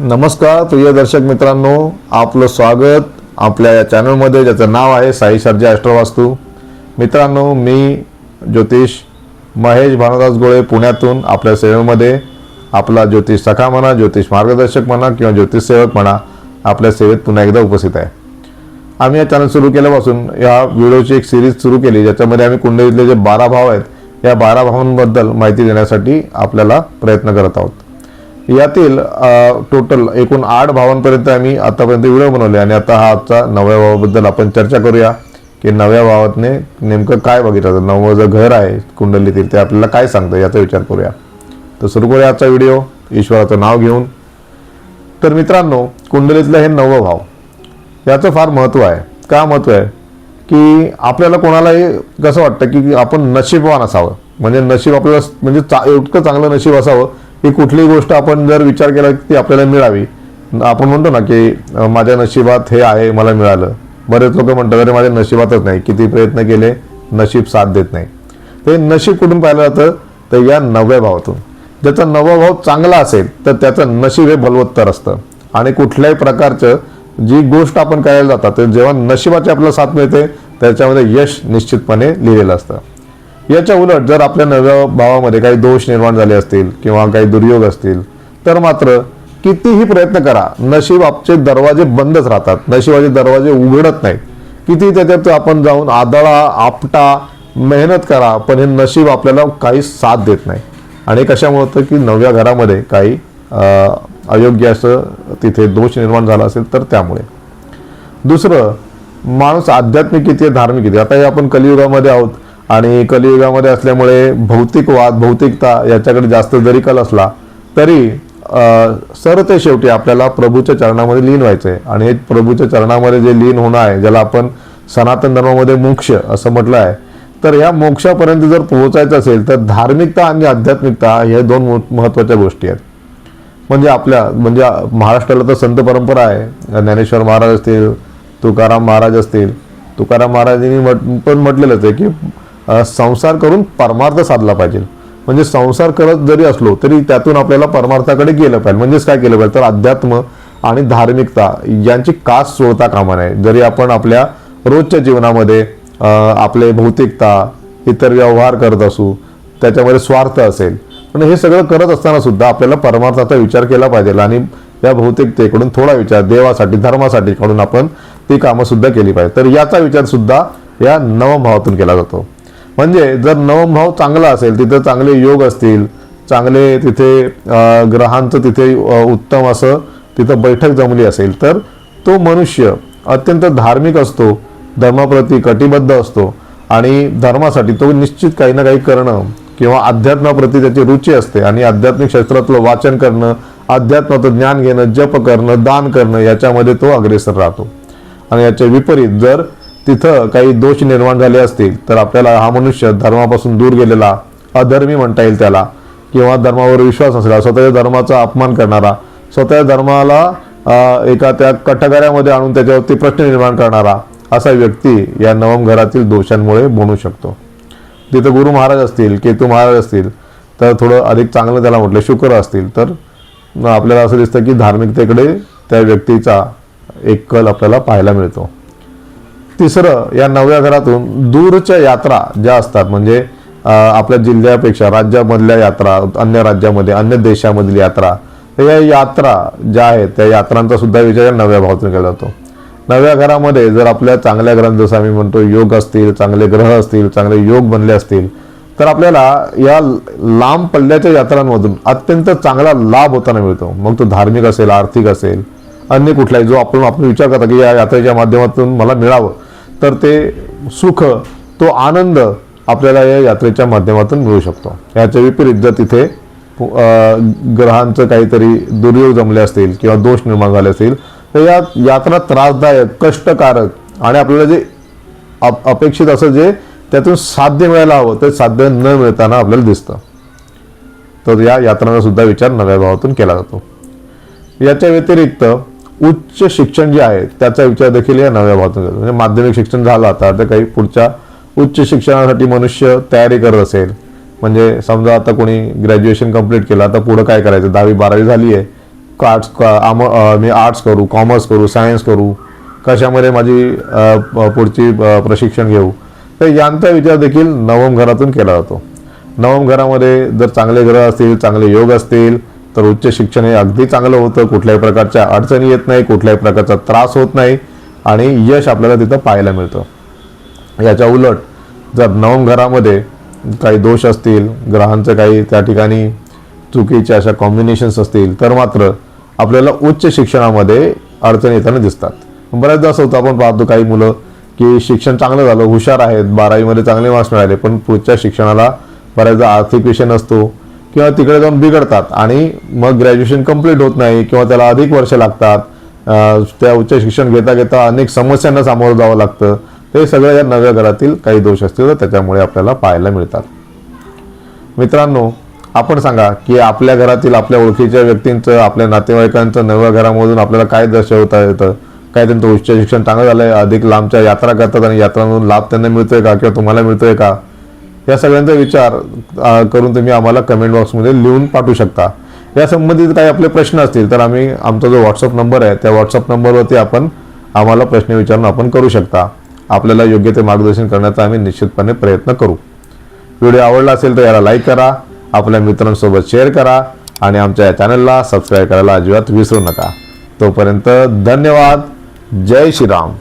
नमस्कार प्रिय दर्शक मित्रांनो आपलं स्वागत आपल्या या चॅनलमध्ये ज्याचं नाव आहे साई सर्जा अष्टवास्तू. मित्रांनो मी ज्योतिष महेश भानुदास गोळे पुण्यातून आपल्या सेवेमध्ये आपला ज्योतिष सखा म्हणा ज्योतिष मार्गदर्शक म्हणा किंवा ज्योतिष सेवक म्हणा आपल्या सेवेत पुन्हा एकदा उपस्थित आहे. आम्ही या चॅनल सुरू केल्यापासून या व्हिडिओची एक सिरीज सुरू केली ज्याच्यामध्ये आम्ही कुंडलीतले जे बारा भाव आहेत या बारा भावांबद्दल माहिती देण्यासाठी आपल्याला प्रयत्न करत आहोत. यातील टोटल एकूण आठ भावांपर्यंत आम्ही आतापर्यंत व्हिडिओ बनवले आणि आता हा आजचा नव्या भावाबद्दल आपण चर्चा करूया की नव्या भावातने नेमकं काय बघितलं? नवं जर घर आहे कुंडलीतील ते आपल्याला काय सांगतं याचा विचार करूया. तर सुरू करूया आजचा व्हिडिओ. ईश्वराचं नाव घेऊन. तर मित्रांनो कुंडलीतलं हे नवं भाव. याचं फार महत्त्व आहे. का महत्त्व आहे? की आपल्याला कोणालाही कसं वाटतं की आपण नशीबवान असावं. म्हणजे नशीब आपल्याला म्हणजे चा इतकं चांगलं नशीब असावं की कुठलीही गोष्ट आपण जर विचार केला की ती आपल्याला मिळावी आपण म्हणतो ना की माझ्या नशिबात हे आहे मला मिळालं. बरेच लोक म्हणतात अरे माझ्या नशिबातच नाही. किती प्रयत्न केले नशीब साथ देत नाही. ते नशीब कुठून पाहिलं जातं? तर या नव्या भावातून. ज्याचा नवा भाव चांगला असेल तर त्याचं नशीब हे बलवत्तर असतं. आणि कुठल्याही प्रकारचं जी गोष्ट आपण करायला जातात तर जेव्हा नशिबाची आपल्याला साथ मिळते त्याच्यामध्ये यश निश्चितपणे लिहिलेलं असतं. याच्या उलट जर आपल्या नव्या भावामध्ये काही दोष निर्माण झाले असतील किंवा काही दुर्योग असतील तर मात्र कितीही प्रयत्न करा नशीब आपचे दरवाजे बंदच राहतात. नशिबाचे दरवाजे उघडत नाहीत. किती त्याच्यात आपण जाऊन आदळा आपटा मेहनत करा पण हे नशीब आपल्याला काही साथ देत नाही. आणि कशामुळे होतं की नव्या घरामध्ये काही अयोग्य असं तिथे दोष निर्माण झाला असेल तर त्यामुळे. दुसरं माणूस आध्यात्मिक किती आहे धार्मिक किती आहे? आता हे आपण कलियुगामध्ये आहोत. आणि कलियुगामध्ये असल्यामुळे भौतिकवाद भौतिकता याच्याकडे जास्त जरी कल असला तरी सर ते शेवटी आपल्याला प्रभूच्या चरणामध्ये लीन व्हायचं. आहे आणि हे प्रभूच्या चरणामध्ये जे लीन होणं आहे ज्याला आपण सनातन धर्मामध्ये मोक्ष असं म्हटलं आहे तर या मोक्षापर्यंत जर पोहोचायचं असेल तर धार्मिकता आणि आध्यात्मिकता हे दोन महत्त्वाच्या गोष्टी आहेत. म्हणजे आपल्या म्हणजे महाराष्ट्राला तर संत परंपरा आहे. ज्ञानेश्वर महाराज असतील तुकाराम महाराज असतील. तुकाराम महाराजांनी म्हट पण म्हटलेलंच आहे की संसार करून परमार्थ साधला पाहिजे. म्हणजे संसार करत जरी असलो तरी त्यातून आपल्याला परमार्थाकडे गेलं पाहिजे. म्हणजेच काय केलं पाहिजे? तर अध्यात्म आणि धार्मिकता यांची कास सोडता कामा नये. जरी आपण आपल्या रोजच्या जीवनामध्ये आपले भौतिकता इतर व्यवहार करत असू त्याच्यामध्ये स्वार्थ असेल. पण हे सगळं करत असताना सुद्धा आपल्याला परमार्थाचा विचार केला पाहिजे. आणि या भौतिकतेकडून थोडा विचार देवासाठी धर्मासाठी कडून आपण ती कामं सुद्धा केली पाहिजे. तर याचा विचार सुद्धा या नवभावातून केला जातो. म्हणजे जर नवम भाव चांगला असेल तिथे चांगले योग असतील चांगले तिथे ग्रहांचं तिथे उत्तम असं तिथं बैठक जमली असेल तर तो मनुष्य अत्यंत धार्मिक असतो धर्माप्रती कटिबद्ध असतो आणि धर्मासाठी तो निश्चित काही ना काही करणं किंवा अध्यात्माप्रती त्याची रुची असते आणि आध्यात्मिक शास्त्रातलं वाचन करणं अध्यात्माचं ज्ञान घेणं जप करणं दान करणं याच्यामध्ये तो अग्रेसर राहतो. आणि याच्या विपरीत जर तिथं काही दोष निर्माण झाले असतील तर आपल्याला हा मनुष्य धर्मापासून दूर गेलेला अधर्मी म्हणता येईल त्याला किंवा धर्मावर विश्वास नसला स्वतःच्या धर्माचा अपमान करणारा स्वतःच्या धर्माला एका त्या कटकऱ्यामध्ये आणून त्याच्यावरती प्रश्न निर्माण करणारा असा व्यक्ती या नवम घरातील दोषांमुळे बनू शकतो. तिथं गुरु महाराज असतील केतू महाराज असतील तर थोडं अधिक चांगलं त्याला म्हटलं शुक्र असतील तर आपल्याला असं दिसतं की धार्मिकतेकडे त्या व्यक्तीचा एक कल आपल्याला पाहायला मिळतो. तिसरं या नव्या घरातून दूरच्या यात्रा ज्या असतात म्हणजे आपल्या जिल्ह्यापेक्षा राज्यामधल्या यात्रा अन्य राज्यामध्ये अन्य देशामधील यात्रा तर या यात्रा ज्या आहेत त्या यात्रांचा सुद्धा विचार या नव्या भावातून केला जातो. नव्या घरामध्ये जर आपल्या चांगल्या ग्रंथ जसं आम्ही म्हणतो योग असतील चांगले ग्रह असतील चांगले योग बनले असतील तर आपल्याला या लांब पल्ल्याच्या यात्रांमधून अत्यंत चांगला लाभ होताना मिळतो. मग तो धार्मिक असेल आर्थिक असेल अन्य कुठलाही जो आपण आपण विचार करता की या यात्रेच्या माध्यमातून मला मिळावं तर ते सुख तो आनंद आपल्याला या यात्रेच्या माध्यमातून मिळू शकतो. याच्या विपरीत जर तिथे ग्रहांचं काहीतरी दुर्योग जमले असतील किंवा दोष निर्माण झाले असतील तर या यात्रा त्रासदायक कष्टकारक आणि आपल्याला जे अप- अपेक्षित असं जे त्यातून साध्य मिळायला हवं ते साध्य न मिळताना आपल्याला दिसतं. तर या यात्रांचा सुद्धा विचार नव्या भावातून केला जातो. याच्या व्यतिरिक्त उच्च शिक्षण जे आहे त्याचा विचार देखील या नव्या भावातून करतो. म्हणजे माध्यमिक शिक्षण झालं आता तर काही पुढच्या उच्च शिक्षणासाठी मनुष्य तयारी करत असेल. म्हणजे समजा आता कोणी ग्रॅज्युएशन कंप्लीट केलं आता पुढं काय करायचं? दहावी बारावी झाली आहे. आर्ट्स आम मी आर्ट्स करू कॉमर्स करू सायन्स करू कशामध्ये माझी पुढची प्रशिक्षण घेऊ? तर यांचा विचार देखील नवम घरातून केला जातो. नवम घरामध्ये जर चांगले ग्रह असतील चांगले योग असतील तर उच्च शिक्षण हे अगदी चांगलं होतं. कुठल्याही प्रकारच्या अडचणी येत नाही कुठल्याही प्रकारचा त्रास होत नाही आणि यश आपल्याला तिथं पाहायला मिळतं. याच्या उलट जर नवम घरामध्ये काही दोष असतील ग्रहांचं काही त्या ठिकाणी चुकीच्या अशा कॉम्बिनेशन्स असतील तर मात्र आपल्याला उच्च शिक्षणामध्ये अडचणी येताना दिसतात. बऱ्याचदा असं होतं आपण पाहतो काही मुलं की शिक्षण चांगलं झालं हुशार आहेत बारावीमध्ये चांगले मार्क्स मिळाले पण पुढच्या शिक्षणाला बऱ्याचदा आर्थिक विषय नसतो किंवा तिकडे जाऊन बिघडतात आणि मग ग्रॅज्युएशन कंप्लीट होत नाही किंवा त्याला अधिक वर्ष लागतात त्या उच्च शिक्षण घेता घेता अनेक समस्यांना सामोरं जावं लागतं. ते सगळं या नव्या घरातील काही दोष असतील तर त्याच्यामुळे आपल्याला पाहायला मिळतात. मित्रांनो आपण सांगा की आपल्या घरातील आपल्या ओळखीच्या व्यक्तींचं आपल्या नातेवाईकांचं नव्या घरामधून आपल्याला काय दर्शवता येतं? काय त्यांचं उच्च शिक्षण चांगलं झालंय? अधिक लांबच्या यात्रा करतात आणि यात्रांमधून लाभ त्यांना मिळतोय का किंवा तुम्हाला मिळतोय का? या सगळ्यांचा विचार करून तुम्ही आम्हाला कमेंट बॉक्समध्ये लिहून पाठवू शकता. या संबंधित काही आपले प्रश्न असतील तर आम्ही आमचा जो व्हॉट्सअप नंबर आहे त्या व्हॉट्सअप नंबरवरती आपण आम्हाला प्रश्न विचारून आपण करू शकता. आपल्याला योग्य ते मार्गदर्शन करण्याचा आम्ही निश्चितपणे प्रयत्न करू. व्हिडिओ आवडला असेल तर याला लाईक करा आपल्या मित्रांसोबत शेअर करा आणि आमच्या या चॅनलला सबस्क्राईब करायला अजिबात विसरू नका. तोपर्यंत धन्यवाद. जय श्रीराम.